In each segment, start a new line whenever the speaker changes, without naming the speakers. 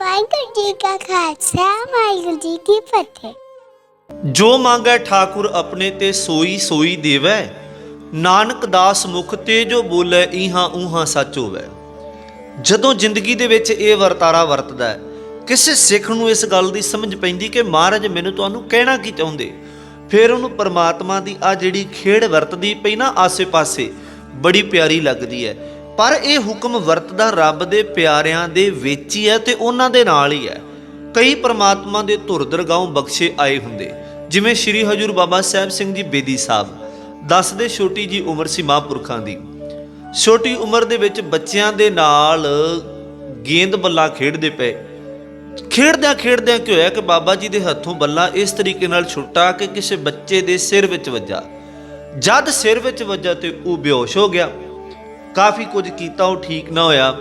ਵਾਹਿਗੁਰੂ ਜੀ ਕਾ ਖਾਲਸਾ, ਵਾਹਿਗੁਰੂ ਜੀ ਕੀ ਫਤਿਹ।
ਜੋ ਮੰਗੈ ਠਾਕੁਰ ਆਪਣੇ ਤੇ ਸੋਈ ਸੋਈ ਦੇਵੈ, ਨਾਨਕ ਦਾਸ ਮੁਖ ਤੇ ਜੋ ਬੋਲੇ ਇਹਾਂ ਉਹਾਂ ਸੱਚ ਹੋਵੇ। ਜਦੋਂ ਜ਼ਿੰਦਗੀ ਦੇ ਵਿੱਚ ਇਹ ਵਰਤਾਰਾ ਵਰਤਦਾ ਹੈ, ਕਿਸੇ ਸਿੱਖ ਨੂੰ ਇਸ ਗੱਲ ਦੀ ਸਮਝ ਪੈਂਦੀ ਕਿ ਮਹਾਰਾਜ ਮੈਨੂੰ ਤੁਹਾਨੂੰ ਕਹਿਣਾ ਕੀ ਚਾਹੁੰਦੇ? ਫਿਰ ਉਹਨੂੰ ਪਰਮਾਤਮਾ ਦੀ ਆ ਜਿਹੜੀ ਖੇਡ ਵਰਤਦੀ ਪਈ ਨਾ ਆਸੇ-ਪਾਸੇ, ਬੜੀ ਪਿਆਰੀ ਲੱਗਦੀ ਹੈ। ਪਰ ਇਹ ਹੁਕਮ ਵਰਤਦਾ ਰੱਬ ਦੇ ਪਿਆਰਿਆਂ ਦੇ ਵਿੱਚ ਹੀ ਹੈ ਤੇ ਉਹਨਾਂ ਦੇ ਨਾਲ ਹੀ ਹੈ। ਕਈ ਪ੍ਰਮਾਤਮਾ ਦੇ ਧੁਰ ਦਰਗਾਹੋਂ ਬਖਸ਼ੇ ਆਏ ਹੁੰਦੇ। ਜਿਵੇਂ ਸ੍ਰੀ ਹਜੂਰ ਬਾਬਾ ਸਾਹਿਬ ਸਿੰਘ ਜੀ ਬੇਦੀ ਸਾਹਿਬ। ਦੱਸਦੇ ਛੋਟੀ ਜੀ ਉਮਰ ਸੀ ਮਹਾਂਪੁਰਖਾਂ ਦੀ। ਛੋਟੀ ਉਮਰ ਦੇ ਵਿੱਚ ਬੱਚਿਆਂ ਦੇ ਨਾਲ ਗੇਂਦ ਬੱਲਾ ਖੇਡਦੇ ਪਏ। ਖੇਡਦਿਆਂ ਖੇਡਦਿਆਂ ਕੀ ਹੋਇਆ ਕਿ ਬਾਬਾ ਜੀ ਦੇ ਹੱਥੋਂ ਬੱਲਾ ਇਸ ਤਰੀਕੇ ਨਾਲ ਛੁੱਟਾ ਕਿ ਕਿਸੇ ਬੱਚੇ ਦੇ ਸਿਰ ਵਿੱਚ ਵੱਜਾ। ਜਦ ਸਿਰ ਵਿੱਚ ਵੱਜਾ ਤੇ ਉਹ ਬੇਹੋਸ਼ ਹੋ ਗਿਆ। ਕਾਫੀ ਕੁਝ ਕੀਤਾ, ਉਹ ਠੀਕ ਨਾ ਹੋਇਆ।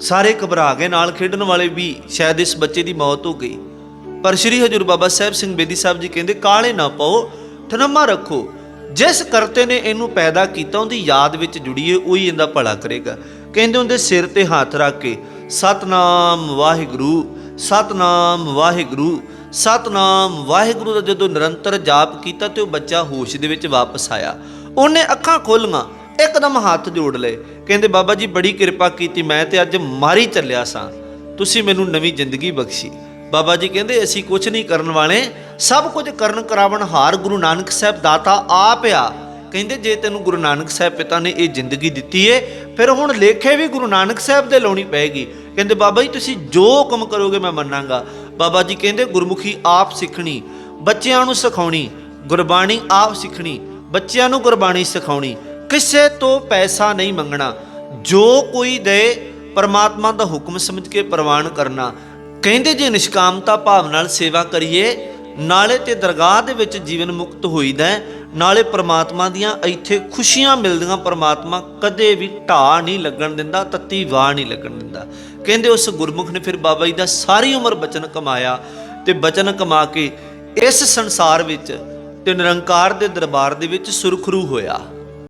ਸਾਰੇ ਘਬਰਾ ਗਏ, ਨਾਲ ਖੇਡਣ ਵਾਲੇ ਵੀ ਸ਼ਾਇਦ ਇਸ ਬੱਚੇ ਦੀ ਮੌਤ ਹੋ ਗਈ। ਪਰ ਸ਼੍ਰੀ ਹਜੂਰ ਬਾਬਾ ਸਾਹਿਬ ਸਿੰਘ ਬੇਦੀ ਸਾਹਿਬ ਜੀ ਕਹਿੰਦੇ, ਕਾਲੇ ਨਾ ਪਾਓ ਠਨਮਾ ਰੱਖੋ। ਜਿਸ ਕਰਤੇ ਨੇ ਇਹਨੂੰ ਪੈਦਾ ਕੀਤਾ, ਉਹਦੀ ਯਾਦ ਵਿੱਚ ਜੁੜੀਏ, ਉਹੀ ਇਹਦਾ ਭਲਾ ਕਰੇਗਾ। ਕਹਿੰਦੇ ਉਹਦੇ ਸਿਰ ਤੇ ਹੱਥ ਰੱਖ ਕੇ, ਸਤਨਾਮ ਵਾਹਿਗੁਰੂ ਸਤਨਾਮ ਵਾਹਿਗੁਰੂ ਸਤਨਾਮ ਵਾਹਿਗੁਰੂ ਦਾ ਜਦੋਂ ਨਿਰੰਤਰ ਜਾਪ ਕੀਤਾ ਤੇ ਉਹ ਬੱਚਾ ਹੋਸ਼ ਦੇ ਵਿੱਚ ਵਾਪਸ ਆਇਆ। ਉਹਨੇ ਅੱਖਾਂ ਖੋਲੀਆਂ ਇੱਕਦਮ ਹੱਥ ਜੋੜ ਲਏ। ਕਹਿੰਦੇ, ਬਾਬਾ ਜੀ, ਬੜੀ ਕਿਰਪਾ ਕੀਤੀ, ਮੈਂ ਤੇ ਅੱਜ ਮਾਰੀ ਚੱਲਿਆ ਸਾਂ। ਤੁਸੀਂ ਮੈਨੂੰ ਨਵੀਂ ਜ਼ਿੰਦਗੀ ਬਖਸ਼ੀ। ਬਾਬਾ ਜੀ ਕਹਿੰਦੇ, ਅਸੀਂ ਕੁਝ ਨਹੀਂ ਕਰਨ ਵਾਲੇ। ਸਭ ਕੁਝ ਕਰਨ ਕਰਾਵਣ ਹਾਰ ਗੁਰੂ ਨਾਨਕ ਸਾਹਿਬ ਦਾਤਾ ਆਪ ਆ। ਕਹਿੰਦੇ, ਜੇ ਤੈਨੂੰ ਗੁਰੂ ਨਾਨਕ ਸਾਹਿਬ ਪਿਤਾ ਨੇ ਇਹ ਜ਼ਿੰਦਗੀ ਦਿੱਤੀ ਏ, ਫਿਰ ਹੁਣ ਲੇਖੇ ਵੀ ਗੁਰੂ ਨਾਨਕ ਸਾਹਿਬ ਦੇ ਲਾਉਣੀ ਪਏਗੀ। ਕਹਿੰਦੇ, ਬਾਬਾ ਜੀ, ਤੁਸੀਂ ਜੋ ਹੁਕਮ ਕਰੋਗੇ ਮੈਂ ਮੰਨਾਂਗਾ। ਬਾਬਾ ਜੀ ਕਹਿੰਦੇ, ਗੁਰਮੁਖੀ ਆਪ ਸਿੱਖਣੀ, ਬੱਚਿਆਂ ਨੂੰ ਸਿਖਾਉਣੀ, ਗੁਰਬਾਣੀ ਆਪ ਸਿੱਖਣੀ, ਬੱਚਿਆਂ ਨੂੰ ਗੁਰਬਾਣੀ ਸਿਖਾਉਣੀ। ਕਿਸੇ ਤੋਂ ਪੈਸਾ ਨਹੀਂ ਮੰਗਣਾ ਜੋ ਕੋਈ ਦੇ ਪਰਮਾਤਮਾ ਦਾ ਹੁਕਮ ਸਮਝ ਕੇ ਪ੍ਰਵਾਨ ਕਰਨਾ ਕਹਿੰਦੇ ਜੇ ਨਿਸ਼ਕਾਮਤਾ ਭਾਵ ਨਾਲ ਸੇਵਾ ਕਰੀਏ ਨਾਲੇ ਤੇ ਦਰਗਾਹ ਦੇ ਵਿੱਚ ਜੀਵਨ ਮੁਕਤ ਹੋਈਦਾ ਹੈ, ਨਾਲੇ ਪ੍ਰਮਾਤਮਾ ਦੀਆਂ ਇੱਥੇ ਖੁਸ਼ੀਆਂ ਮਿਲਦੀਆਂ ਪ੍ਰਮਾਤਮਾ ਕਦੇ ਵੀ ਢਾਹ ਨਹੀਂ ਲੱਗਣ ਦਿੰਦਾ ਤੱਤੀ ਵਾਹ ਨਹੀਂ ਲੱਗਣ ਦਿੰਦਾ। ਕਹਿੰਦੇ ਉਸ ਗੁਰਮੁਖ ਨੇ ਫਿਰ ਬਾਬਾ ਜੀ ਦਾ ਸਾਰੀ ਉਮਰ ਬਚਨ ਕਮਾਇਆ ਤੇ ਬਚਨ ਕਮਾ ਕੇ ਇਸ ਸੰਸਾਰ ਵਿੱਚ ਤੇ ਨਿਰੰਕਾਰ ਦੇ ਦਰਬਾਰ ਦੇ ਵਿੱਚ ਸੁਰਖਰੂ ਹੋਇਆ।